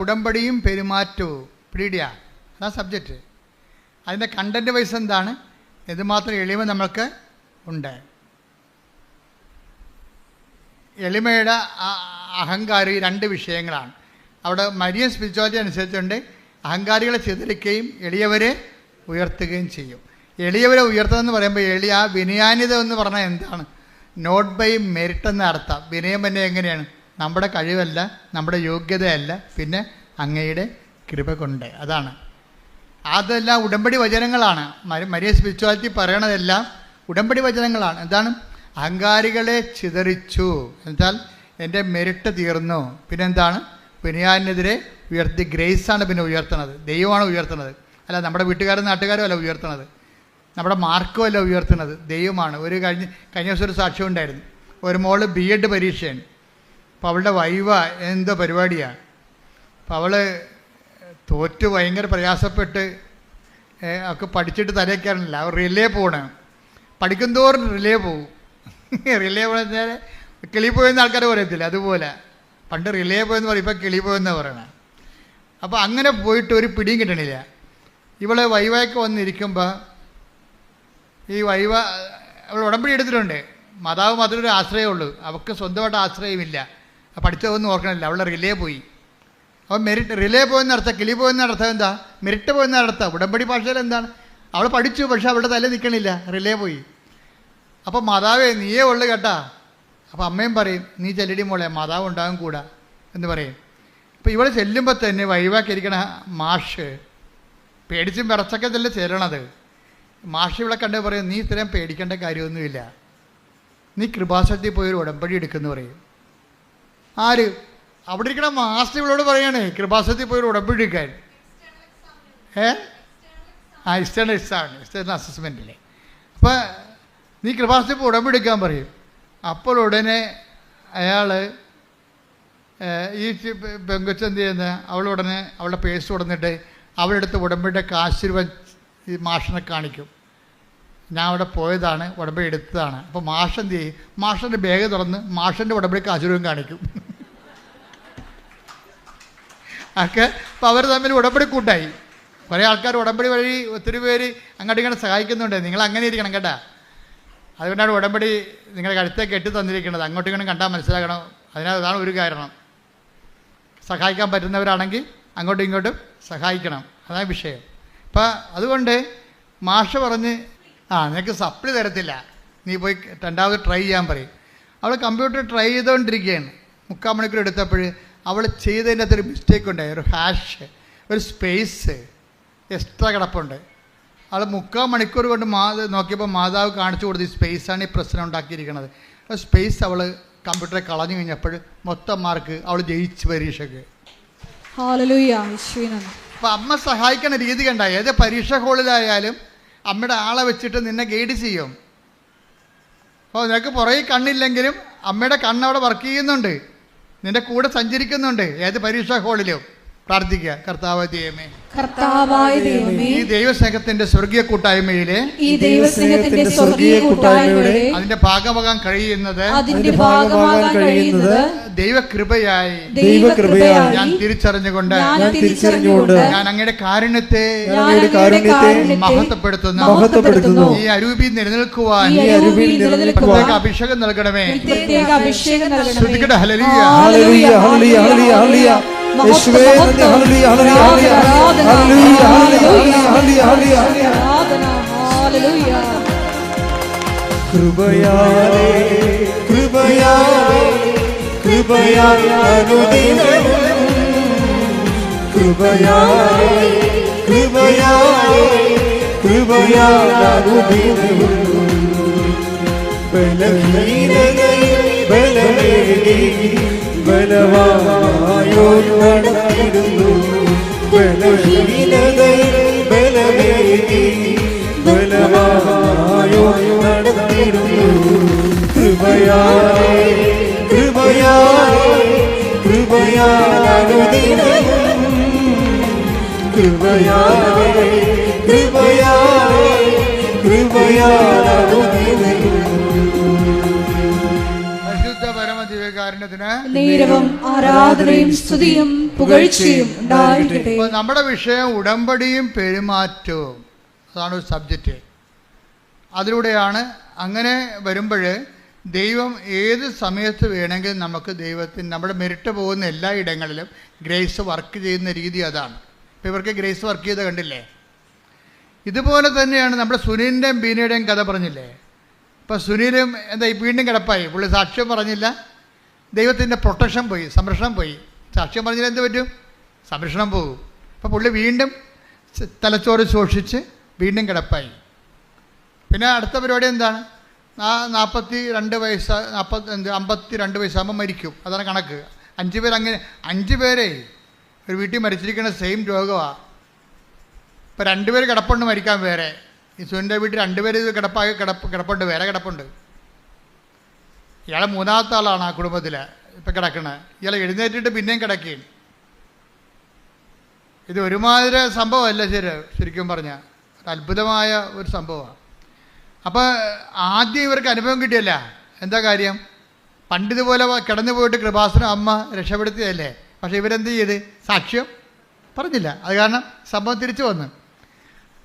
ഉടമ്പടിയും പെരുമാറ്റവും പിടിയ അതാ സബ്ജക്റ്റ് അതിന്റെ കണ്ടന്റ് വൈസ് എന്താണ്? എന്തുമാത്രം എളിമ നമ്മൾക്ക് ഉണ്ട്. എളിമയുടെ അഹങ്കാരി രണ്ട് വിഷയങ്ങളാണ്. അവിടെ മരിയ സ്പിരിച്വാലിറ്റി അനുസരിച്ചുകൊണ്ട് അഹങ്കാരികളെ ചിതറിക്കുകയും എളിയവരെ ഉയർത്തുകയും ചെയ്യും. എളിയവരെ ഉയർത്തുക എന്ന് പറയുമ്പോൾ എളിയ വിനയാനിത എന്ന് പറഞ്ഞാൽ എന്താണ്? നോട്ട് ബൈ മെറിറ്റ് എന്ന അർത്ഥം വിനയം തന്നെ എങ്ങനെയാണ്? നമ്മുടെ കഴിവല്ല നമ്മുടെ യോഗ്യതയല്ല പിന്നെ അങ്ങയുടെ കൃപ കൊണ്ട് അതാണ്. അതെല്ലാം ഉടമ്പടി വചനങ്ങളാണ്. മരി- മരിയ സ്പിരിച്വാലിറ്റി പറയണതെല്ലാം ഉടമ്പടി വചനങ്ങളാണ്. എന്താണ്? അഹങ്കാരികളെ ചിതറിച്ചു. എന്നുവെച്ചാൽ എന്റെ മെരിട്ട് തീർന്നു. പിന്നെ പിന്നെന്താണ്? വിനയാനെതിരെ ഉയർത്തി ഗ്രേസാണ് പിന്നെ ഉയർത്തുന്നത് ദൈവമാണ് ഉയർത്തുന്നത് അല്ല നമ്മുടെ വീട്ടുകാരും നാട്ടുകാരും അല്ല ഉയർത്തുന്നത് നമ്മുടെ മാർക്കും അല്ല ഉയർത്തുന്നത് ദൈവമാണ്. ഒരു കഴിഞ്ഞ കഴിഞ്ഞ ദിവസം ഒരു സാക്ഷ്യം ഉണ്ടായിരുന്നു. ഒരു മോൾ ബി എഡ് പരീക്ഷയാണ്. അപ്പോൾ അവളുടെ വൈവ എന്തോ പരിപാടിയാണ് അപ്പോൾ അവൾ തോറ്റ് ഭയങ്കര പ്രയാസപ്പെട്ട് ഒക്കെ പഠിച്ചിട്ട് തലയ്ക്കാറില്ല അവർ റിലേ പോകണം പഠിക്കും തോറും റിലേ പോകും റിലേ പോയെന്നാൽ കിളി പോയെന്ന് ആൾക്കാർ പറയത്തില്ല അതുപോലെ. പണ്ട് റിലേ പോയെന്ന് പറയും ഇപ്പം കിളി പോയെന്ന് പറയണം. അപ്പോൾ അങ്ങനെ പോയിട്ട് ഒരു പിടിയും കിട്ടണില്ല. ഇവളെ വൈവയൊക്കെ വന്നിരിക്കുമ്പോൾ ഈ വൈവ അവൾ ഉടമ്പടി എടുത്തിട്ടുണ്ട്. മാതാവ് മാത്രമേ ഒരു ആശ്രയമുള്ളൂ അവൾക്ക് സ്വന്തമായിട്ട് ആശ്രയമില്ല. പഠിച്ചതൊന്നും ഓർക്കണില്ല. അവളുടെ റിലേ പോയി. അപ്പോൾ മെരിറ്റ് റിലേ പോയെന്ന അർത്ഥം കിളി പോയെന്ന അർത്ഥം എന്താ? മെരിറ്റ് പോയെന്ന അർത്ഥം. ഉടമ്പടി ഭാഷയിൽ എന്താണ്? അവൾ പഠിച്ചു പക്ഷെ അവളുടെ തല നിൽക്കണില്ല റിലേ പോയി. അപ്പോൾ മാതാവേ നീയേ ഉള്ളു കേട്ടാ. അപ്പോൾ അമ്മയും പറയും നീ ചെല്ലടി മോളെ മാതാവ് ഉണ്ടാകും കൂടാ. എന്ന് പറയും. അപ്പോൾ ഇവൾ ചെല്ലുമ്പോൾ തന്നെ വഴിവാക്കിയിരിക്കണ മാഷ് പേടിച്ചും വിറച്ചൊക്കെ തന്നെ ചേരണത് മാഷ് ഇവിടെ കണ്ട് പറയും നീ ഇത്രയും പേടിക്കേണ്ട കാര്യമൊന്നുമില്ല. നീ കൃപാസനത്തിൽ പോയി ഒരു ഉടമ്പടി എടുക്കുന്നു പറയും. ആര്? അവിടെ ഇരിക്കണ മാസ്റ്റർ ഇവളോട് പറയണേ കൃപാസത്തിൽ പോയി ഉടമ്പിടിക്കാൻ ഉടമ്പടി ഏ? ആ ഇസ്റ്റേണൽ എക്സാമാണ് ഇസ്റ്റേണൽ അസസ്മെന്റിലെ അപ്പോൾ നീ കൃപാസത്തിൽ പോയി ഉടമ്പിടിക്കാൻ പറയും. അപ്പോൾ ഉടനെ അയാൾ ഈ പെങ്കുച്ച എന്ത് ചെയ്യുന്ന? അവളുടനെ അവളുടെ പേഴ്സ് കൊടുന്നിട്ട് അവളെടുത്ത് ഉടമ്പടിയുടെ കാശ് രൂപ ഈ മാഷിനെ കാണിക്കും. ഞാൻ അവിടെ പോയതാണ് ഉടമ്പടി എടുത്തതാണ്. അപ്പോൾ മാഷ് എന്ത് ചെയ്യും? മാഷിന്റെ ബാഗ് തുറന്ന് മാഷിന്റെ ഉടമ്പടി കാശ് കാണിക്കും. ഒക്കെ അപ്പോൾ അവർ തമ്മിൽ ഉടമ്പടി കൂട്ടായി. കുറേ ആൾക്കാർ ഉടമ്പടി വഴി ഒത്തിരി പേര് അങ്ങോട്ട് ഇങ്ങോട്ട് സഹായിക്കുന്നുണ്ട്. നിങ്ങൾ അങ്ങനെ ഇരിക്കണം കേട്ടാ. അതുകൊണ്ടാണ് ഉടമ്പടി നിങ്ങളുടെ കഴുത്തേക്ക് കെട്ടി തന്നിരിക്കുന്നത്. അങ്ങോട്ടും ഇങ്ങോട്ടും കണ്ടാൽ മനസ്സിലാക്കണം അതിനാൽ അതാണ് ഒരു കാരണം. സഹായിക്കാൻ പറ്റുന്നവരാണെങ്കിൽ അങ്ങോട്ടും ഇങ്ങോട്ടും സഹായിക്കണം. അതാണ് വിഷയം. അപ്പം അതുകൊണ്ട് മാഷ പറഞ്ഞ് ആ നിനക്ക് സപ്ലി തരത്തില്ല. നീ പോയി രണ്ടാമത് ട്രൈ ചെയ്യാൻ പറയും. അവൾ കമ്പ്യൂട്ടർ ട്രൈ ചെയ്തുകൊണ്ടിരിക്കുകയാണ് മുക്കാൽ മണിക്കൂർ എടുത്തപ്പോൾ അവൾ ചെയ്തതിന്റെ അകത്തൊരു മിസ്റ്റേക്ക് ഉണ്ടായി ഒരു ഹാഷ് ഒരു സ്പേസ് എക്സ്ട്രാ കിടപ്പുണ്ട്. അവൾ മുക്കാൽ മണിക്കൂർ കൊണ്ട് മാ നോക്കിയപ്പോൾ മാതാവ് കാണിച്ചു കൊടുത്ത് ഈ സ്പേസാണ് ഈ പ്രശ്നം ഉണ്ടാക്കിയിരിക്കുന്നത് ആ സ്പേസ് അവൾ കമ്പ്യൂട്ടറെ കളഞ്ഞു കഴിഞ്ഞപ്പോൾ മൊത്തം മാർക്ക് അവൾ ജയിച്ചു പരീക്ഷയ്ക്ക്. അപ്പം അപ്പോൾ അമ്മ സഹായിക്കുന്ന രീതി കണ്ട ഏത് പരീക്ഷ ഹോളിലായാലും അമ്മയുടെ ആളെ വെച്ചിട്ട് നിന്നെ ഗൈഡ് ചെയ്യും. അപ്പോൾ നിനക്ക് പുറകെ കണ്ണില്ലെങ്കിലും അമ്മയുടെ കണ്ണവിടെ വർക്ക് ചെയ്യുന്നുണ്ട്. നിന്റെ കൂടെ സഞ്ചരിക്കുന്നുണ്ട്. ഏത് പരീക്ഷാ ഹോളിലും? പ്രാർത്ഥിക്കുക. കർത്താവ് ദൈവമേ. കർത്താവായ ദൈവമേ ഈ ദൈവസ്നേഹത്തിന്റെ സ്വർഗീയ കൂട്ടായ്മയിലെ ഈ ദൈവസ്നേഹത്തിന്റെ സ്വർഗീയ കൂട്ടായ്മയുടെ അതിന്റെ ഭാഗമാകാൻ കഴിയുന്നത് അതിന്റെ ഭാഗമാകാൻ കഴിയുന്നത് ദൈവകൃപയായി. ദൈവകൃപയായി. ഞാൻ തിരിച്ചറിഞ്ഞുകൊണ്ട് ഞാൻ തിരിച്ചറിഞ്ഞുകൊണ്ട് ഞാൻ അങ്ങയുടെ കാരുണ്യത്തെ ഞാൻ അങ്ങയുടെ കാരുണ്യത്തെ മഹത്വപ്പെടുത്തുന്നു. മഹത്വപ്പെടുത്തുന്നു. ഈ അരൂപി നിലനിൽക്കുവാൻ ഈ അരുവിൽ നിലനിൽക്കുവാൻ പ്രത്യേക അഭിഷേകം നൽകണമേ. പ്രത്യേക അഭിഷേകം നൽകണമേ. ഹല്ലേലൂയ. Hallelujah hallelujah hallelujah. യേശുവേ hallelujah hallelujah hallelujah hallelujah hallelujah hallelujah കൃപയാലേ കൃപയാലേ കൃപയാൽ അനുദിനവും കൃപയാലേ കൃപയാലേ കൃപയാൽ അനുദിനവും ബലഹീനതയിൽ ബലമേകി. ബലവായോ നടത്തിടുന്നു ബലഹീനതയിൽ ബലമേകി ബലവായോ നടത്തിടുന്നു കൃപയാലേ കൃപയാലേ കൃപയാൽ അനുദിനവും കൃപയാലേ കൃപയാലേ കൃപയാൽ പരിശുദ്ധ നേരവും ആരാധനയും സ്തുതിയും പുകഴ്ചയും ഉണ്ടായിരിക്കട്ടെ. നമ്മുടെ വിഷയം ഉടമ്പടിയും പെരുമാറ്റവും. അതാണ് ഒരു സബ്ജക്റ്റ്. അതിലൂടെയാണ് അങ്ങനെ വരുമ്പോൾ ദൈവം ഏത് സമയത്ത് വേണമെങ്കിലും നമുക്ക് ദൈവത്തിന് നമ്മുടെ മെരിട്ട് പോകുന്ന എല്ലാ ഇടങ്ങളിലും ഗ്രേസ് വർക്ക് ചെയ്യുന്ന രീതി അതാണ്. ഇപ്പോൾ ഇവർക്ക് ഗ്രേസ് വർക്ക് ചെയ്ത് കണ്ടില്ലേ? ഇതുപോലെ തന്നെയാണ് നമ്മുടെ സുനിലിന്റെയും ബീനയുടെയും കഥ പറഞ്ഞില്ലേ? ഇപ്പോൾ സുനിലും എന്താ ഈ വീണ്ടും കിടപ്പായി. പുള്ളി സാക്ഷ്യം പറഞ്ഞില്ല. ദൈവത്തിന്റെ പ്രൊട്ടക്ഷൻ പോയി സംരക്ഷണം പോയി. സാക്ഷ്യം പറഞ്ഞാൽ എന്ത് പറ്റും? സംരക്ഷണം പോകും. അപ്പോൾ പുള്ളി വീണ്ടും തലച്ചോറ് ശോഷിച്ച് വീണ്ടും കിടപ്പായി. പിന്നെ അടുത്ത പരിപാടി എന്താണ് ആ നാൽപ്പത്തി രണ്ട് വയസ്സ് നാൽപ്പത്തി എന്ത് അമ്പത്തി രണ്ട് വയസ്സാകുമ്പോൾ മരിക്കും. അതാണ് കണക്ക്. അഞ്ച് പേര് അങ്ങനെ അഞ്ച് പേരെ ഒരു വീട്ടിൽ മരിച്ചിരിക്കുന്ന സെയിം രോഗമാണ് ഇപ്പോൾ രണ്ടുപേർ കിടപ്പുണ്ട് മരിക്കാൻ വേറെ. സുനിന്റെ വീട്ടിൽ രണ്ടുപേർ കിടപ്പായി കിടപ്പ് കിടപ്പുണ്ട്. വേറെ കിടപ്പുണ്ട്. ഇയാളെ മൂന്നാമത്തെ ആളാണ് ആ കുടുംബത്തിൽ ഇപ്പം കിടക്കണത് ഇയാളെ എഴുന്നേറ്റിട്ട് പിന്നെയും കിടക്കുകയും. ഇത് ഒരുമാതിരി സംഭവമല്ല ശരി ശരിക്കും പറഞ്ഞാൽ അത്ഭുതമായ ഒരു സംഭവമാണ് അപ്പോൾ ആദ്യം ഇവർക്ക് അനുഭവം കിട്ടിയല്ല? എന്താ കാര്യം? പണ്ടിതുപോലെ കിടന്നു പോയിട്ട് കൃപാസനം അമ്മ രക്ഷപ്പെടുത്തിയതല്ലേ? പക്ഷേ ഇവരെന്ത് ചെയ്ത്? സാക്ഷ്യം പറഞ്ഞില്ല. അത് കാരണം സംഭവം തിരിച്ചു വന്നു.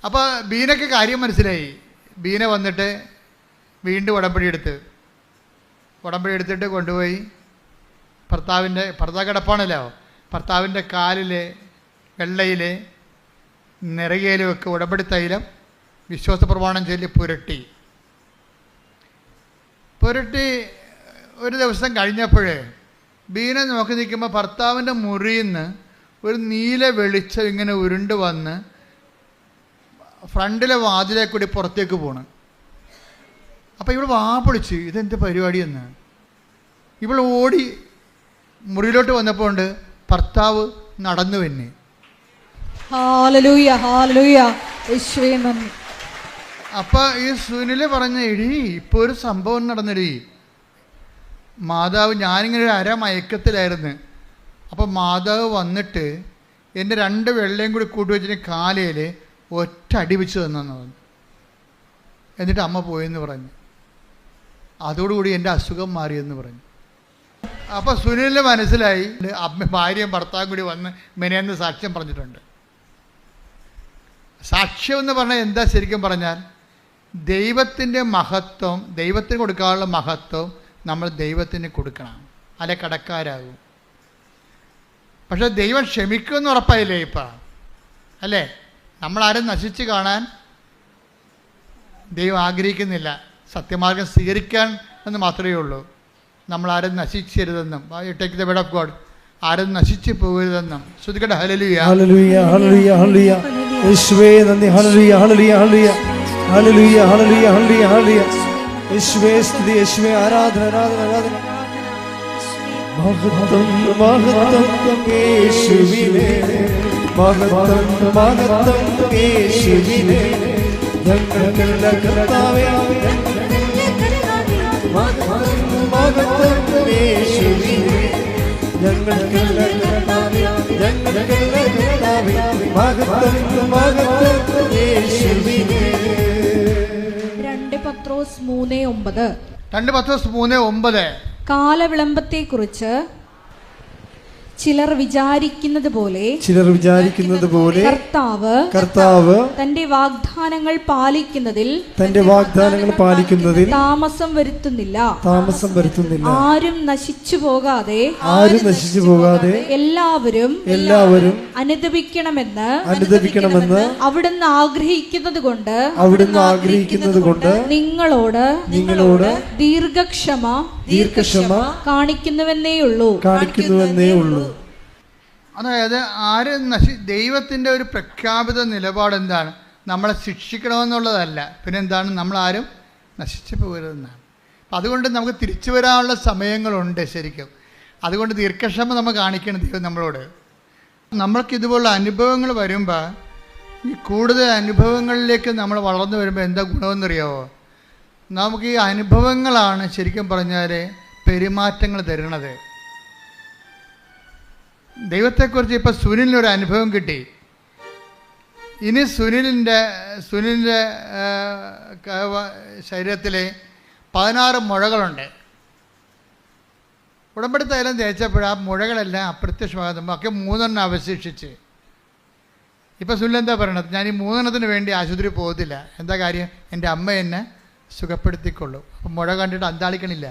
അപ്പോൾ ബീനയ്ക്ക് കാര്യം മനസ്സിലായി. ബീന വന്നിട്ട് വീണ്ടും ഉടമ്പടി എടുത്ത്. ഉടമ്പടി എടുത്തിട്ട് കൊണ്ടുപോയി. ഭർത്താവിന്റെ ഭർത്താവ് കിടപ്പാണല്ലോ. ഭർത്താവിന്റെ കാലിൽ വെള്ളയിൽ നിറകയിലും ഒക്കെ ഉടമ്പടി തൈലം വിശ്വാസ പ്രമാണം ചൊല്ലി പുരട്ടി. പുരട്ടി ഒരു ദിവസം കഴിഞ്ഞപ്പോഴേ ബീന നോക്കി നിൽക്കുമ്പോൾ ഭർത്താവിന്റെ മുറിയിൽ നിന്ന് ഒരു നീല വെളിച്ചം ഇങ്ങനെ ഉരുണ്ട് വന്ന് ഫ്രണ്ടിലെ വാതിലെ കൂടി പുറത്തേക്ക് പോണ്. അപ്പോൾ ഇവിടെ വാ പൊളിച്ച് ഇതെന്ത് പരിപാടിയെന്ന് ഇവൾ ഓടി മുറിയിലോട്ട് വന്നപ്പോൾ ഉണ്ട് ഭർത്താവ് നടന്നു തന്നെ അപ്പൊ ഈ സുനിൽ പറഞ്ഞ എടി ഇപ്പോൾ ഒരു സംഭവം നടന്നെടി. മാതാവ് ഞാനിങ്ങനെ ഒരു അര മയക്കത്തിലായിരുന്നു. അപ്പം മാതാവ് വന്നിട്ട് എന്റെ രണ്ട് വെള്ളയും കൂടി കൂട്ടി വെച്ചിട്ട് കാലയിൽ ഒറ്റ അടി വെച്ച് തന്നെന്ന് പറഞ്ഞു. എന്നിട്ട് അമ്മ പോയെന്ന് പറഞ്ഞു. അതോടുകൂടി എന്റെ അസുഖം മാറിയെന്ന് പറഞ്ഞു. അപ്പോൾ സുനിലിന് മനസ്സിലായി അമ്മ ഭാര്യയും ഭർത്താവും കൂടി വന്ന് മെനയെന്ന് സാക്ഷ്യം പറഞ്ഞിട്ടുണ്ട്. സാക്ഷ്യം എന്ന് പറഞ്ഞാൽ എന്താ ശരിക്കും പറഞ്ഞാൽ ദൈവത്തിന്റെ മഹത്വം ദൈവത്തിന് കൊടുക്കാനുള്ള മഹത്വം നമ്മൾ ദൈവത്തിന് കൊടുക്കണം. അല്ലെ കടക്കാരാകും. പക്ഷെ ദൈവം ക്ഷമിക്കുമെന്ന് ഉറപ്പായില്ലേ ഇപ്പം? അല്ലേ? നമ്മളാരും നശിച്ച് കാണാൻ ദൈവം ആഗ്രഹിക്കുന്നില്ല. സത്യമാർഗം സ്വീകരിക്കാൻ എന്ന് മാത്രമേ ഉള്ളൂ. നമ്മൾ ആരും നശിച്ചരുതെന്നും take the word of God ആരും നശിച്ചു പോകരുതെന്നും. ശ്രുതികട ഹലലുയ സ്തുതി. ആരാധന ആരാധന ആരാധന. യേശുവിനെ. യേശുവിനെ. രണ്ട് പത്രോസ് മൂന്ന് ഒമ്പത്. രണ്ട് പത്രോസ് മൂന്ന് ഒമ്പത്. കാലവിളംബത്തെക്കുറിച്ച് ചിലർ വിചാരിക്കുന്നത് പോലെ ചിലർ വിചാരിക്കുന്നത് പോലെ കർത്താവ് കർത്താവ് തന്റെ വാഗ്ദാനങ്ങൾ പാലിക്കുന്നതിൽ തന്റെ വാഗ്ദാനങ്ങൾ പാലിക്കുന്നതിൽ താമസം വരുത്തുന്നില്ല. താമസം വരുത്തുന്നില്ല. ആരും നശിച്ചു പോകാതെ ആരും നശിച്ചു പോകാതെ എല്ലാവരും എല്ലാവരും അനുദപിക്കണമെന്ന് അനുദപിക്കണമെന്ന് അവിടുന്ന് ആഗ്രഹിക്കുന്നത് കൊണ്ട് അവിടുന്ന് ആഗ്രഹിക്കുന്നത് കൊണ്ട് നിങ്ങളോട് നിങ്ങളോട് ദീർഘക്ഷമ ദീർഘക്ഷമ കാണിക്കുന്നുവെന്നേയുള്ളൂ. കാണിക്കുന്നുവെന്നേ ഉള്ളൂ അതായത് ആര് നശി ദൈവത്തിന്റെ ഒരു പ്രഖ്യാപിത നിലപാട് എന്താണ് നമ്മളെ ശിക്ഷിക്കണമെന്നുള്ളതല്ല. പിന്നെ എന്താണ് നമ്മളാരും നശിച്ചു പോകരുതെന്നാണ്. അതുകൊണ്ട് നമുക്ക് തിരിച്ചു വരാനുള്ള സമയങ്ങളുണ്ട് ശരിക്കും. അതുകൊണ്ട് ദീർഘക്ഷമ നമ്മൾ കാണിക്കണം ദൈവം നമ്മളോട്. നമ്മൾക്ക് ഇതുപോലുള്ള അനുഭവങ്ങൾ വരുമ്പോൾ ഈ കൂടുതൽ അനുഭവങ്ങളിലേക്ക് നമ്മൾ വളർന്നു വരുമ്പോൾ എന്താ ഗുണമെന്നറിയാവോ? നമുക്ക് ഈ അനുഭവങ്ങളാണ് ശരിക്കും പറഞ്ഞാൽ പെരുമാറ്റങ്ങൾ തരുന്നത്. ദൈവത്തെക്കുറിച്ച് ഇപ്പോൾ സുനിലിനൊരു അനുഭവം കിട്ടി. ഇനി സുനിലിന്റെ സുനിലിന്റെ ശരീരത്തിൽ പതിനാറ് മുഴകളുണ്ട്. ഉടമ്പടി തൈലം തേച്ചപ്പോൾ ആ മുഴകളെല്ലാം അപ്രത്യക്ഷമാകുമ്പോൾ ഒക്കെ മൂന്നെണ്ണം അവശേഷിച്ച്. ഇപ്പം സുനിൽ എന്താ പറയണത്? ഞാൻ ഈ മൂന്നെണ്ണത്തിന് വേണ്ടി ആശുപത്രി പോകത്തില്ല. എന്താ കാര്യം? എന്റെ അമ്മ എന്നെ സുഖപ്പെടുത്തിക്കൊള്ളു. അപ്പം മുഴ കണ്ടിട്ട് അന്താളിക്കണില്ല.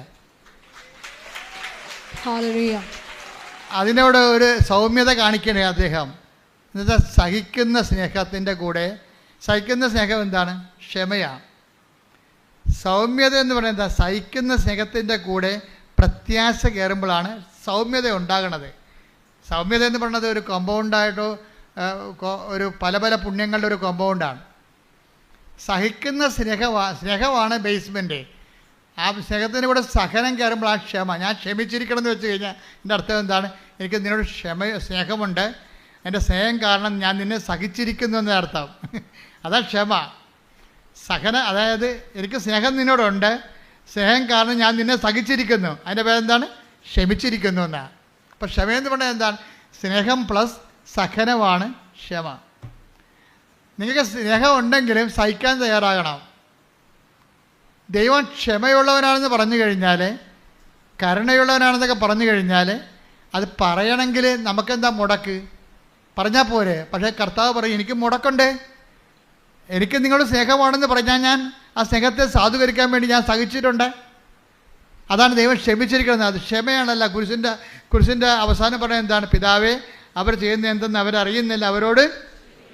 അതിനോട് ഒരു സൗമ്യത കാണിക്കണേ അദ്ദേഹം. എന്നുവെച്ചാൽ സഹിക്കുന്ന സ്നേഹത്തിന്റെ കൂടെ സഹിക്കുന്ന സ്നേഹം എന്താണ്? ക്ഷമയാണ് സൗമ്യത എന്ന് പറയുന്നത്? സഹിക്കുന്ന സ്നേഹത്തിന്റെ കൂടെ പ്രത്യാശ കയറുമ്പോഴാണ് സൗമ്യത ഉണ്ടാകണത്. സൗമ്യത എന്ന് പറയുന്നത് ഒരു കോമ്പൗണ്ടായിട്ടോ ഒരു പല പല പുണ്യങ്ങളുടെ ഒരു കോമ്പൗണ്ടാണ് സഹിക്കുന്ന സ്നേഹമാ സ്നേഹമാണ് ബേസ്മെന്റ് ആ സ്നേഹത്തിന്റെ കൂടെ സഹനം കയറുമ്പോൾ ആ ക്ഷമ. ഞാൻ ക്ഷമിച്ചിരിക്കണം എന്ന് വെച്ച് കഴിഞ്ഞാൽ എന്റെ അർത്ഥം എന്താണ്? എനിക്ക് നിന്നോട് ക്ഷമ സ്നേഹമുണ്ട്. എന്റെ സ്നേഹം കാരണം ഞാൻ നിന്നെ സഹിച്ചിരിക്കുന്നു എന്ന അർത്ഥം. അതാ ക്ഷമ. സഹന അതായത് എനിക്ക് സ്നേഹം നിന്നോടുണ്ട്. സ്നേഹം കാരണം ഞാൻ നിന്നെ സഹിച്ചിരിക്കുന്നു. അതിന്റെ പേരെന്താണ്? ക്ഷമിച്ചിരിക്കുന്നു എന്നാണ് അപ്പം ക്ഷമയെന്ന് പറഞ്ഞാൽ എന്താണ്? സ്നേഹം പ്ലസ് സഹനമാണ് ക്ഷമ. നിങ്ങൾക്ക് സ്നേഹം ഉണ്ടെങ്കിലും സഹിക്കാൻ തയ്യാറാകണം. ദൈവം ക്ഷമയുള്ളവനാണെന്ന് പറഞ്ഞു കഴിഞ്ഞാൽ കരുണയുള്ളവനാണെന്നൊക്കെ പറഞ്ഞു കഴിഞ്ഞാൽ അത് പറയണമെങ്കിൽ നമുക്കെന്താ മുടക്ക്? പറഞ്ഞാൽ പോരെ. പക്ഷേ കർത്താവ് പറയും എനിക്ക് മുടക്കണ്ടേ. എനിക്ക് നിങ്ങളുടെ സ്നേഹമാണെന്ന് പറഞ്ഞാൽ ഞാൻ ആ സ്നേഹത്തെ സാധൂകരിക്കാൻ വേണ്ടി ഞാൻ സഹിച്ചിട്ടുണ്ട്. അതാണ് ദൈവം ക്ഷമിച്ചിരിക്കുന്നത്. അത് ക്ഷമയാണല്ല. കുരിശിന്റെ കുരിശിന്റെ അവസാനം പറയുന്നത് എന്താണ്? പിതാവേ അവർ ചെയ്യുന്ന എന്തെന്ന് അവരറിയുന്നില്ല. അവരോട്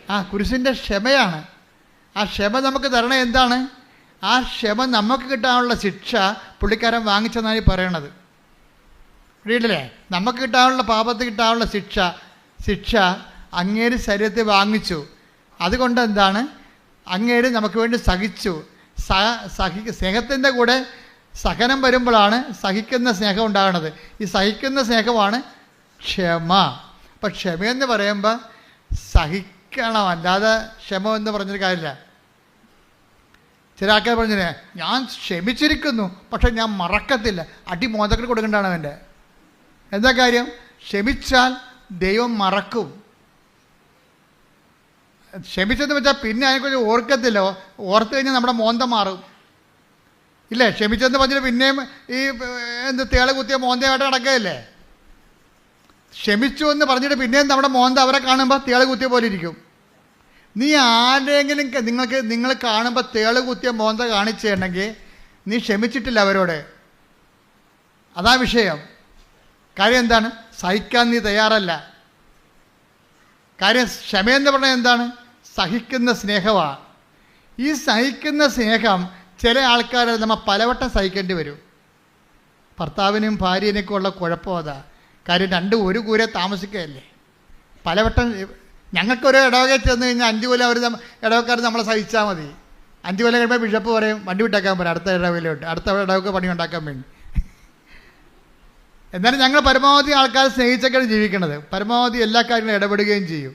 ആ കുരിശിന്റെ ക്ഷമയാണ്. ആ ക്ഷമ നമുക്ക് തരണേ എന്താണ്? ആ ക്ഷമ നമുക്ക് കിട്ടാനുള്ള ശിക്ഷ പുള്ളിക്കാരൻ വാങ്ങിച്ചെന്നാണ് ഈ പറയണത്. വീട്ടിലെ നമുക്ക് കിട്ടാനുള്ള പാപത്ത് കിട്ടാനുള്ള ശിക്ഷ ശിക്ഷ അങ്ങേര് ശരീരത്തിൽ വാങ്ങിച്ചു. അതുകൊണ്ട് എന്താണ്? അങ്ങേര് നമുക്ക് വേണ്ടി സഹിച്ചു. സഹ സഹി സ്നേഹത്തിന്റെ കൂടെ സഹനം വരുമ്പോഴാണ് സഹിക്കുന്ന സ്നേഹം ഉണ്ടാകുന്നത്. ഈ സഹിക്കുന്ന സ്നേഹമാണ് ക്ഷമ. അപ്പം ക്ഷമയെന്ന് പറയുമ്പോൾ സഹിക്കണം അല്ലാതെ ക്ഷമ എന്ന് പറഞ്ഞൊരു കാര്യമില്ല. ചില ആൾക്കാർ പറഞ്ഞില്ലേ ഞാൻ ക്ഷമിച്ചിരിക്കുന്നു പക്ഷെ ഞാൻ മറക്കത്തില്ല. അടി മോതകൾ കൊടുക്കേണ്ടതാണ് അവന്റെ. എന്താ കാര്യം? ക്ഷമിച്ചാൽ ദൈവം മറക്കും. ക്ഷമിച്ചെന്ന് വെച്ചാൽ പിന്നെ അതിനെക്കുറിച്ച് ഓർക്കത്തില്ല. ഓർത്ത് കഴിഞ്ഞാൽ നമ്മുടെ മോന്ത മാറും. ഇല്ലേ? ക്ഷമിച്ചെന്ന് പറഞ്ഞിട്ട് പിന്നെയും ഈ എന്ത് തേള കുത്തിയ മോന്തയായിട്ട് നടക്കുകയല്ലേ? ക്ഷമിച്ചു എന്ന് പറഞ്ഞിട്ട് പിന്നെയും നമ്മുടെ മോന്ത അവരെ കാണുമ്പോൾ തേള കുത്തിയ പോലെ ഇരിക്കും. നീ ആരെങ്കിലും നിങ്ങൾക്ക് നിങ്ങൾ കാണുമ്പോൾ തേൾ കുത്തിയ മോന്ത കാണിച്ചിട്ടുണ്ടെങ്കിൽ നീ ക്ഷമിച്ചിട്ടില്ല അവരോട്. അതാ വിഷയം. കാര്യം എന്താണ്? സഹിക്കാൻ നീ തയ്യാറല്ല. കാര്യം ക്ഷമയെന്ന് പറഞ്ഞാൽ എന്താണ്? സഹിക്കുന്ന സ്നേഹമാണ് ഈ സഹിക്കുന്ന സ്നേഹം ചില ആൾക്കാർ നമ്മൾ പലവട്ടം സഹിക്കേണ്ടി വരും. ഭർത്താവിനും ഭാര്യനൊക്കെ ഉള്ള കുഴപ്പം അതാ. കാര്യം രണ്ടും ഒരു കൂരെ താമസിക്കുകയല്ലേ. പലവട്ടം ഞങ്ങൾക്കൊരു ഇടവകയിൽ ചെന്ന് കഴിഞ്ഞാൽ അഞ്ച് കൊല്ലം അവർ ഇടവക്കാർ നമ്മളെ സഹിച്ചാൽ മതി. അഞ്ച് കൊല്ലം കഴിയുമ്പോൾ ബിഷപ്പ് പറയും വണ്ടി വിട്ടേക്കാൻ പറയും അടുത്ത ഇടവയിലോട്ട് അടുത്ത ഇടവക്ക് പണി ഉണ്ടാക്കാൻ വേണ്ടി. എന്നാലും ഞങ്ങൾ പരമാവധി ആൾക്കാരെ സ്നേഹിച്ചൊക്കെയാണ് ജീവിക്കുന്നത്. പരമാവധി എല്ലാ കാര്യങ്ങളും ഇടപെടുകയും ചെയ്യും.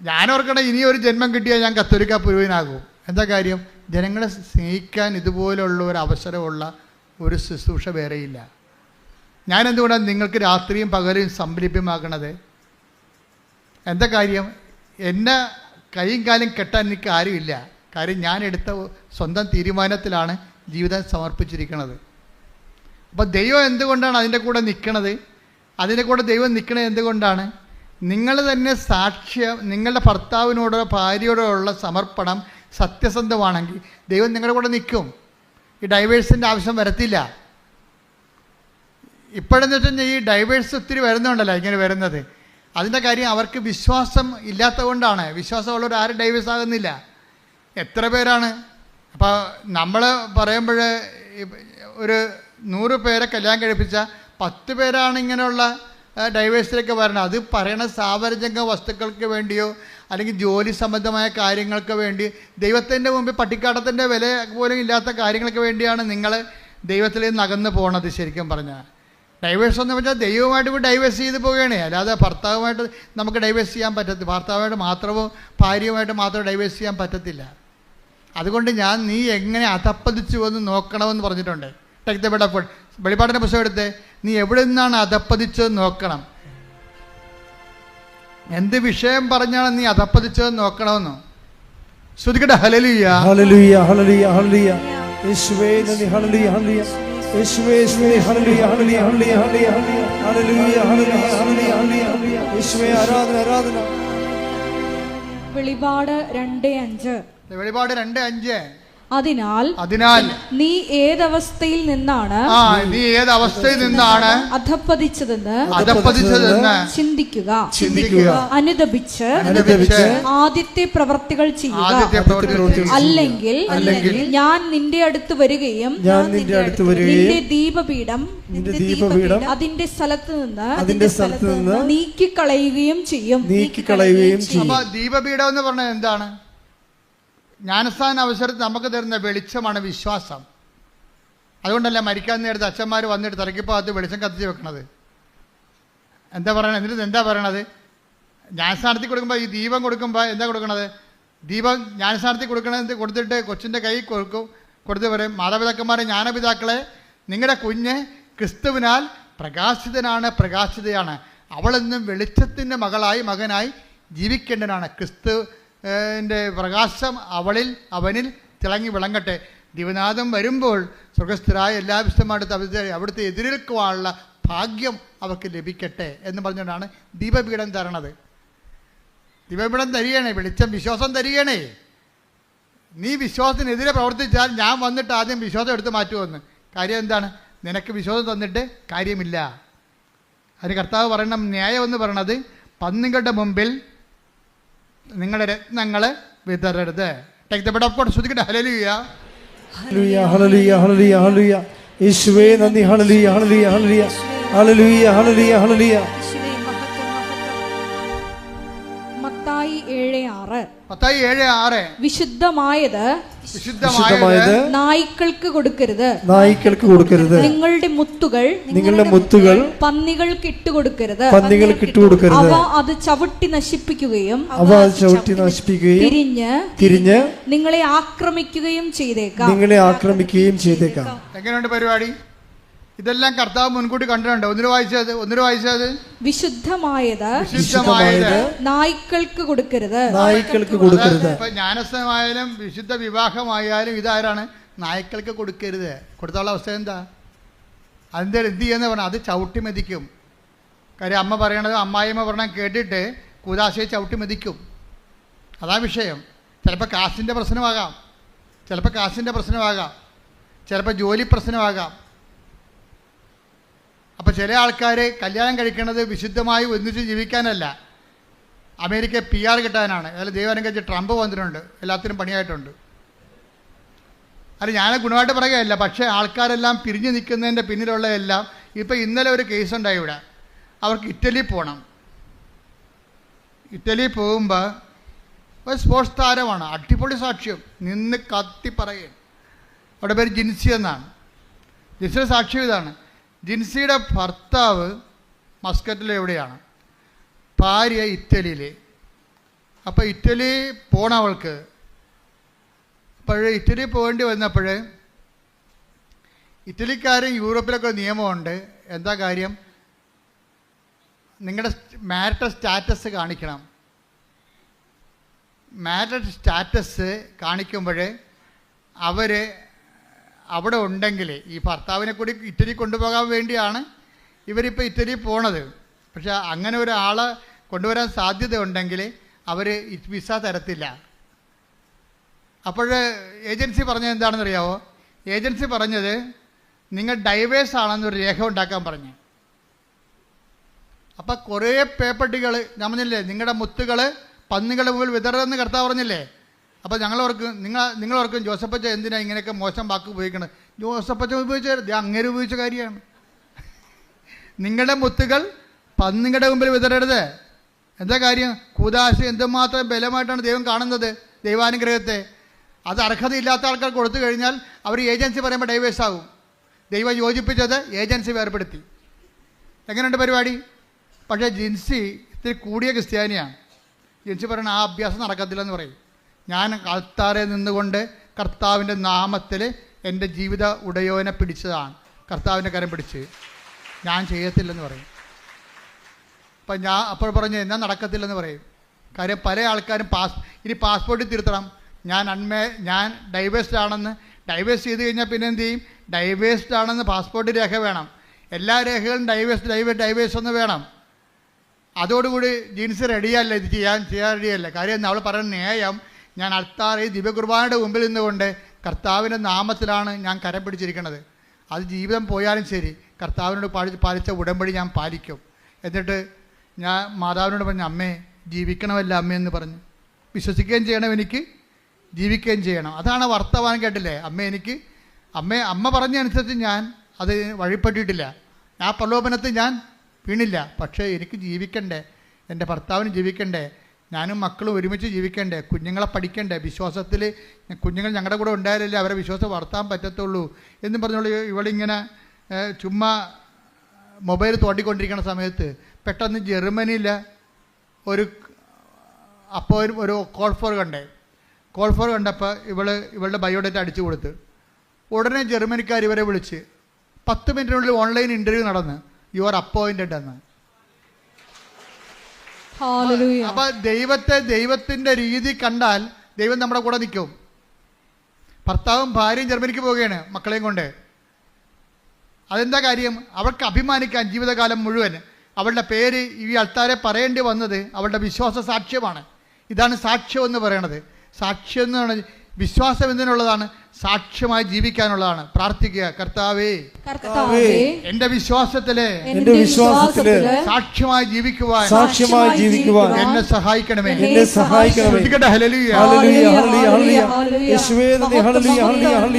ഞാനോർക്കണ ഇനി ഒരു ജന്മം കിട്ടിയാൽ ഞാൻ കത്തോലിക്ക പുരുവനാകും എന്താ കാര്യം? ജനങ്ങളെ സ്നേഹിക്കാൻ ഇതുപോലുള്ള ഒരു അവസരമുള്ള ഒരു ശുശ്രൂഷ വേറെയില്ല. ഞാൻ എന്തുകൊണ്ടാണ് നിങ്ങൾക്ക് രാത്രിയും പകലും സംരംഭ്യമാക്കണത് എന്താ കാര്യം? എന്നെ കൈയും കാലും കെട്ടാൻ എനിക്ക് ആരുമില്ല. കാര്യം ഞാൻ എടുത്ത സ്വന്തം തീരുമാനത്തിലാണ് ജീവിതം സമർപ്പിച്ചിരിക്കുന്നത് അപ്പോൾ ദൈവം എന്തുകൊണ്ടാണ് അതിന്റെ കൂടെ നിൽക്കണത് അതിന്റെ കൂടെ ദൈവം നിൽക്കണത് എന്തുകൊണ്ടാണ്? നിങ്ങൾ തന്നെ സാക്ഷ്യം നിങ്ങളുടെ ഭർത്താവിനോടോ ഭാര്യയോടോ ഉള്ള സമർപ്പണം സത്യസന്ധമാണെങ്കിൽ ദൈവം നിങ്ങളുടെ കൂടെ നിൽക്കും. ഈ ഡൈവേഴ്സിന്റെ ആവശ്യം വരത്തില്ല. ഇപ്പോഴെന്ന് വെച്ചാൽ ഈ ഡൈവേഴ്സ് ഒത്തിരി വരുന്നുണ്ടല്ലോ ഇങ്ങനെ വരുന്നത്. അതിന്റെ കാര്യം അവർക്ക് വിശ്വാസം ഇല്ലാത്തതുകൊണ്ടാണ്. വിശ്വാസമുള്ളവർ ആരും ഡൈവേഴ്സ് ആകുന്നില്ല. എത്ര പേരാണ്? അപ്പോൾ നമ്മൾ പറയുമ്പോൾ ഒരു നൂറ് പേരെ കല്യാണം കഴിപ്പിച്ച പത്ത് പേരാണ് ഇങ്ങനെയുള്ള ഡൈവേഴ്സിലേക്ക് വരണം അത് പറയണ സാവരജംഗ വസ്തുക്കൾക്ക് വേണ്ടിയോ അല്ലെങ്കിൽ ജോലി സംബന്ധമായ കാര്യങ്ങൾക്ക് വേണ്ടി ദൈവത്തിന്റെ മുമ്പിൽ പട്ടിക്കാട്ടത്തിന്റെ വില പോലും ഇല്ലാത്ത കാര്യങ്ങൾക്ക് വേണ്ടിയാണ് നിങ്ങൾ ദൈവത്തിൽ നിന്ന് അകന്ന് പോകണത് ശരിക്കും പറഞ്ഞാൽ ഡൈവേഴ്സ് എന്ന് പറഞ്ഞാൽ ദൈവമായിട്ട് ഡൈവേഴ്സ് ചെയ്ത് പോവുകയാണ്. അല്ലാതെ ഭർത്താവുമായിട്ട് നമുക്ക് ഡൈവേഴ്സ് ചെയ്യാൻ പറ്റത്തില്ല ഭർത്താവുമായിട്ട് മാത്രമോ ഭാര്യയുമായിട്ട് മാത്രമോ ഡൈവേഴ്സ് ചെയ്യാൻ പറ്റത്തില്ല. അതുകൊണ്ട് ഞാൻ നീ എങ്ങനെ അധപ്പതിച്ചു എന്ന് നോക്കണമെന്ന് പറഞ്ഞിട്ടുണ്ട്. ഓഫ് വെളിപ്പാടിന്റെ പുസ്തകം എടുത്ത് നീ എവിടെ നിന്നാണ് അധപ്പതിച്ചത് നോക്കണം. എന്ത് വിഷയം പറഞ്ഞാണ് നീ അധപ്പതിച്ചത് നോക്കണമെന്നോ? ശ്രുതിക്കട്ടെ ഹലലിയ ഹലലിയ ഹലലിയ യേശുവേ നന്ദി യേശുവേ യേശുവേ ആരാധന ആരാധന. വെളിപാട് രണ്ട് അഞ്ച്. വെളിപാട് രണ്ട് അഞ്ച്. അതിനാൽ അതിനാൽ നീ ഏതവസ്ഥയിൽ നിന്നാണ് ആ നീ ഏത് അവസ്ഥയിൽ നിന്നാണ് അധപ്പതിച്ചതെന്ന് അധപ്പതിച്ചതെന്ന് ചിന്തിക്കുക. ചിന്തിക്കുക. അനുദപിച്ച് അനുദപിച്ച് ആദ്യത്തെ പ്രവർത്തികൾ ചെയ്യുക. അല്ലെങ്കിൽ അല്ലെങ്കിൽ ഞാൻ നിന്റെ അടുത്ത് വരികയും ഞാൻ നിന്റെ അടുത്ത് വരികയും നിന്റെ ദീപപീഠം നിന്റെ ദീപപീഠം അതിന്റെ സ്ഥലത്ത് നിന്ന് അതിന്റെ സ്ഥലത്ത് നിന്ന് നീക്കിക്കളയുകയും ചെയ്യും. നീക്കിക്കളയുകയും ചെയ്യും. അപ്പൊ ദീപപീഠം എന്ന് പറഞ്ഞാൽ എന്താണ്? ജ്ഞാനസ്ഥാന അവസരത്തിൽ നമുക്ക് തരുന്ന വെളിച്ചമാണ് വിശ്വാസം. അതുകൊണ്ടല്ല മരിക്കാൻ നേരത്തെ അച്ഛന്മാർ വന്നിട്ട് തിരക്കിപ്പകത്ത് വെളിച്ചം കത്തിച്ച് വെക്കണത്. എന്താ പറയണത്? എന്നിട്ട് എന്താ പറയണത്? ജ്ഞാനസ്ഥാനത്തിൽ കൊടുക്കുമ്പോൾ ഈ ദീപം കൊടുക്കുമ്പോൾ എന്താ കൊടുക്കണത്? ദീപം ജ്ഞാനസ്ഥാനത്തിൽ കൊടുക്കണത് കൊടുത്തിട്ട് കൊച്ചിന്റെ കൈ കൊടുക്കും. കൊടുത്ത് പറയും മാതാപിതാക്കന്മാരെ ജ്ഞാനപിതാക്കളെ നിങ്ങളുടെ കുഞ്ഞ് ക്രിസ്തുവിനാൽ പ്രകാശിതനാണ് പ്രകാശിതയാണ്. അവളെന്നും വെളിച്ചത്തിന്റെ മകളായി മകനായി ജീവിക്കേണ്ടതാണ് ക്രിസ്തു ന്റെ പ്രകാശം അവളിൽ അവനിൽ തിളങ്ങി വിളങ്ങട്ടെ. ദിവനാഥം വരുമ്പോൾ സ്വർഗസ്ഥരായ എല്ലാ വിശുദ്ധമായിട്ട് അവിടുത്തെ അവിടുത്തെ എതിരേൽക്കുവാനുള്ള ഭാഗ്യം അവർക്ക് ലഭിക്കട്ടെ എന്ന് പറഞ്ഞുകൊണ്ടാണ് ദീപപീഠം തരണത്. ദീപപീഠം തരികണേ വെളിച്ചം വിശ്വാസം തരികണേ നീ വിശ്വാസത്തിനെതിരെ പ്രവർത്തിച്ചാൽ ഞാൻ വന്നിട്ട് ആദ്യം വിശ്വാസം എടുത്ത് മാറ്റുമെന്ന്. കാര്യം എന്താണ്? നിനക്ക് വിശ്വാസം തന്നിട്ട് കാര്യമില്ല. അതിന് കർത്താവ് പറയണം ന്യായം എന്ന് പറയണത് പന്നികളുടെ മുമ്പിൽ നിങ്ങളുടെ രത്നങ്ങൾ വിതരരുത് take the bed of God ശ്രദ്ധിക്കട്ടെ. ഹലലിയ ഹലലിയ ഹലലിയ ഹലലിയ ഹലലിയ യേശുവേ നന്ദി. ഹലലിയ ഹലലിയ ഹലലിയ ഹലലിയ ഹലലിയ ഹലലിയ ഏഴ് ആറ്. പത്തായി ഏഴ് ആറ്. വിശുദ്ധമായത് വിശുദ്ധമായത് നായ്ക്കൾക്ക് കൊടുക്കരുത്. നായ്ക്കൾക്ക് കൊടുക്കരുത്. നിങ്ങളുടെ മുത്തുകൾ നിങ്ങളുടെ മുത്തുകൾ പന്നികൾക്ക് ഇട്ടുകൊടുക്കരുത് പന്നികൾക്ക് ഇട്ടുകൊടുക്കരുത് അവ അത് ചവിട്ടി നശിപ്പിക്കുകയും അവ അത് ചവിട്ടി നശിപ്പിക്കുകയും തിരിഞ്ഞ് തിരിഞ്ഞ് നിങ്ങളെ ആക്രമിക്കുകയും ചെയ്തേക്കാം. നിങ്ങളെ ആക്രമിക്കുകയും ചെയ്തേക്കാം. എങ്ങനെയുണ്ട് പരിപാടി? ഇതെല്ലാം കർത്താവ് മുൻകൂട്ടി കണ്ടിട്ടുണ്ട്? ഒന്നിനു വായിച്ചത്? ഒന്നിനു വായിച്ചത്? വിശുദ്ധമായത് വിശുദ്ധമായത് നായ്ക്കൾക്ക് കൊടുക്കരുത്. നായ്ക്കൾക്ക് കൊടുക്കരുത്. ഇപ്പൊ ജ്ഞാനസ്ഥമായാലും വിശുദ്ധ വിവാഹമായാലും ഇതാരാണ്? നായ്ക്കൾക്ക് കൊടുക്കരുത്. കൊടുത്തുള്ള അവസ്ഥ എന്താ? അതിന്റെ എന്ത് ചെയ്യുന്ന പറഞ്ഞാൽ അത് ചവിട്ടി മെതിക്കും. കാര്യം അമ്മ പറയണത് അമ്മായിമ്മ പറഞ്ഞാൽ കേട്ടിട്ട് കൂതാശയെ ചവിട്ടി മെതിക്കും. അതാ വിഷയം. ചിലപ്പോൾ കാശിന്റെ പ്രശ്നമാകാം. ചിലപ്പോൾ കാശിന്റെ പ്രശ്നമാകാം. ചിലപ്പോൾ ജോലി പ്രശ്നമാകാം. അപ്പോൾ ചില ആൾക്കാർ കല്യാണം കഴിക്കുന്നത് വിശുദ്ധമായി ഒന്നിച്ച് ജീവിക്കാനല്ല. അമേരിക്ക പി ആർ കിട്ടാനാണ്. അതായത് ദൈവം കഴിച്ച് ട്രംപ് വന്നിട്ടുണ്ട്. എല്ലാത്തിനും പണിയായിട്ടുണ്ട്. അല്ല ഞാൻ ഗുണമായിട്ട് പറയുകയല്ല. പക്ഷേ ആൾക്കാരെല്ലാം പിരിഞ്ഞു നിൽക്കുന്നതിന്റെ പിന്നിലുള്ളതെല്ലാം ഇപ്പോൾ ഇന്നലെ ഒരു കേസ് ഉണ്ടായി ഇവിടെ. അവർക്ക് ഇറ്റലി പോകണം ഇറ്റലി പോകുമ്പോൾ ഒരു സ്പോർട്സ് താരമാണ്. അടിപൊളി സാക്ഷ്യം. നിന്ന് കത്തി പറയും അവിടെ പേര് ജിൻസി എന്നാണ്. ജിൻസിയുടെ സാക്ഷ്യം ഇതാണ്. ജിൻസിയുടെ ഭർത്താവ് മസ്കറ്റിൽ എവിടെയാണ്? ഭാര്യ ഇറ്റലിയിൽ അപ്പോൾ ഇറ്റലി പോണ അവൾക്ക് അപ്പോഴേ ഇറ്റലി പോകേണ്ടി വന്നപ്പോൾ ഇറ്റലിക്കാരും യൂറോപ്പിലൊക്കെ നിയമമുണ്ട്. എന്താ കാര്യം? നിങ്ങളുടെ മാരിറ്റൽ സ്റ്റാറ്റസ് കാണിക്കണം. മാരിറ്റൽ സ്റ്റാറ്റസ് കാണിക്കുമ്പോൾ അവർ അവിടെ ഉണ്ടെങ്കിൽ ഈ ഭർത്താവിനെ കൂടി ഇറ്റലി കൊണ്ടുപോകാൻ വേണ്ടിയാണ് ഇവരിപ്പോൾ ഇറ്റലി പോണത്. പക്ഷെ അങ്ങനെ ഒരാൾ കൊണ്ടുവരാൻ സാധ്യത ഉണ്ടെങ്കിൽ അവർ വിസ തരത്തില്ല. അപ്പോൾ ഏജൻസി പറഞ്ഞത് എന്താണെന്ന് അറിയാവോ ഏജൻസി പറഞ്ഞത് നിങ്ങൾ ഡൈവേഴ്സ് ആണെന്നൊരു രേഖ ഉണ്ടാക്കാൻ പറഞ്ഞു. അപ്പം കുറേ പേപ്പട്ടികൾ ഞാൻ പറഞ്ഞില്ലേ നിങ്ങളുടെ മുത്തുകൾ പന്നികളുടെ മുമ്പിൽ വിതറെന്ന് കർത്താവ് പറഞ്ഞില്ലേ? അപ്പോൾ ഞങ്ങളോർക്കും നിങ്ങൾ നിങ്ങളവർക്കും ജോസഫച്ച എന്തിനാണ് ഇങ്ങനെയൊക്കെ മോശം വാക്ക് ഉപയോഗിക്കണത് ജോസഫച്ച ഉപയോഗിച്ചത് അങ്ങനെ ഉപയോഗിച്ച കാര്യമാണ്. നിങ്ങളുടെ മുത്തുകൾ പന്നികളുടെ മുമ്പിൽ വിതരരുത് എന്താ കാര്യം? കൂതാശ എന്തുമാത്രം ബലമായിട്ടാണ് ദൈവം കാണുന്നത് ദൈവാനുഗ്രഹത്തെ? അത് അർഹതയില്ലാത്ത ആൾക്കാർ കൊടുത്തു കഴിഞ്ഞാൽ അവർ ഏജൻസി പറയുമ്പോൾ ഡൈവേഴ്സ് ആകും ദൈവം യോജിപ്പിച്ചത് ഏജൻസി വേർപ്പെടുത്തി എങ്ങനെയുണ്ട് പരിപാടി? പക്ഷേ ജിൻസി ഇത്തിരി കൂടിയ ക്രിസ്ത്യാനിയാണ്. ജിൻസി പറയണ ആ അഭ്യാസം നടക്കത്തില്ലെന്ന് പറയും. ഞാൻ അൾത്താറെ നിന്നുകൊണ്ട് കർത്താവിന്റെ നാമത്തിൽ എന്റെ ജീവിത ഉടയോനെ പിടിച്ചതാണ്. കർത്താവിന്റെ കരം പിടിച്ച്. ഞാൻ ചെയ്യത്തില്ലെന്ന് പറയും. അപ്പം ഞാൻ അപ്പോൾ പറഞ്ഞു എന്നാൽ നടക്കത്തില്ലെന്ന് പറയും. കാര്യം പല ആൾക്കാരും പാസ് ഇനി പാസ്പോർട്ടിൽ തിരുത്തണം. ഞാൻ അൺമേ ഞാൻ ഡൈവേഴ്സ്ഡ് ആണെന്ന് ഡൈവേഴ്സ് ചെയ്ത് കഴിഞ്ഞാൽ പിന്നെ എന്ത് ചെയ്യും? ഡൈവേഴ്സ്ഡ് ആണെന്ന് പാസ്പോർട്ട് രേഖ വേണം. എല്ലാ രേഖകളും ഡൈവേഴ്സ് ഡൈവേഴ്സ് ഡൈവേഴ്സ് ഒന്ന് വേണം. അതോടുകൂടി ജീൻസ് റെഡിയല്ല ഇത് ചെയ്യാൻ ചെയ്യാൻ റെഡിയല്ല. കാര്യം അവൾ പറയുന്ന ന്യായം. ഞാൻ അൾത്താറി ദിവ്യകുർബാനയുടെ മുമ്പിൽ നിന്നുകൊണ്ട് കർത്താവിന്റെ നാമത്തിലാണ് ഞാൻ കരം പിടിച്ചിരിക്കുന്നത്. അത് ജീവിതം പോയാലും ശരി കർത്താവിനോട് പാടി പാലിച്ച ഉടമ്പടി ഞാൻ പാലിക്കും. എന്നിട്ട് ഞാൻ മാതാവിനോട് പറഞ്ഞു അമ്മേ ജീവിക്കണമല്ല അമ്മേ എന്ന് പറഞ്ഞു. വിശ്വസിക്കുകയും ചെയ്യണം എനിക്ക് ജീവിക്കുകയും ചെയ്യണം. അതാണ് വർത്തമാനം കേട്ടില്ലേ? അമ്മ എനിക്ക് അമ്മ അമ്മ പറഞ്ഞനുസരിച്ച് ഞാൻ അത് വഴിപ്പെട്ടിട്ടില്ല. ആ പ്രലോഭനത്തിൽ ഞാൻ വീണില്ല. പക്ഷേ എനിക്ക് ജീവിക്കണ്ടേ? എന്റെ ഭർത്താവിന് ജീവിക്കണ്ടേ? ഞാനും മക്കളും ഒരുമിച്ച് ജീവിക്കണ്ടേ? കുഞ്ഞുങ്ങളെ പഠിക്കണ്ടേ? വിശ്വാസത്തിൽ കുഞ്ഞുങ്ങൾ ഞങ്ങളുടെ കൂടെ ഉണ്ടായാലല്ലേ അവരെ വിശ്വാസം വളർത്താൻ പറ്റത്തുള്ളൂ എന്ന് പറഞ്ഞുള്ള ഇവളിങ്ങനെ ചുമ്മാ മൊബൈൽ തോണ്ടിക്കൊണ്ടിരിക്കുന്ന സമയത്ത് പെട്ടെന്ന് ജർമ്മനിയിൽ ഒരു അപ്പോൾ ഒരു- കോൾ ഫോർ കണ്ടേ? കോൾ ഫോർ കണ്ടപ്പോൾ ഇവൾ ഇവളുടെ ബയോഡേറ്റ അടിച്ചു കൊടുത്ത്. ഉടനെ ജർമ്മനിക്കാർ ഇവരെ വിളിച്ച് പത്ത് മിനിറ്റിനുള്ളിൽ ഓൺലൈൻ ഇന്റർവ്യൂ നടന്ന് യു ആർ അപ്പോയിന്റഡ് എന്ന്. അപ്പൊ ദൈവത്തെ ദൈവത്തിന്റെ രീതി കണ്ടാൽ ദൈവം നമ്മുടെ കൂടെ നിൽക്കും. ഭർത്താവും ഭാര്യയും ജർമ്മനിക്ക് പോവുകയാണ് മക്കളെയും കൊണ്ട്. അതെന്താ കാര്യം? അവൾക്ക് അഭിമാനിക്കാൻ ജീവിതകാലം മുഴുവൻ അവളുടെ പേര് ഈ അൾത്താരെ പറയേണ്ടി വന്നത് അവളുടെ വിശ്വാസ സാക്ഷ്യമാണ്. ഇതാണ് സാക്ഷ്യം എന്ന് പറയണത്. സാക്ഷ്യം എന്ന് പറയുന്നത് വിശ്വാസം എന്തിനുള്ളതാണ്? സാക്ഷ്യമായി ജീവിക്കാനുള്ളതാണ്. പ്രാർത്ഥിക്കുക കർത്താവേ കർത്താവേ എന്റെ വിശ്വാസത്തിലെ എന്റെ വിശ്വാസത്തിൽ സാക്ഷ്യമായി ജീവിക്കുവാൻ സാക്ഷ്യമായി ജീവിക്കുവാൻ എന്നെ സഹായിക്കണമേ. എന്നെ സഹായിക്കണമേ. ഹല്ലേലൂയ. Hallelujah hallelujah hallelujah. ഹല്ലേലൂയ. യേശുവേ ഹല്ലേലൂയ ഹല്ലേലൂയ ഹല്ലേലൂയ.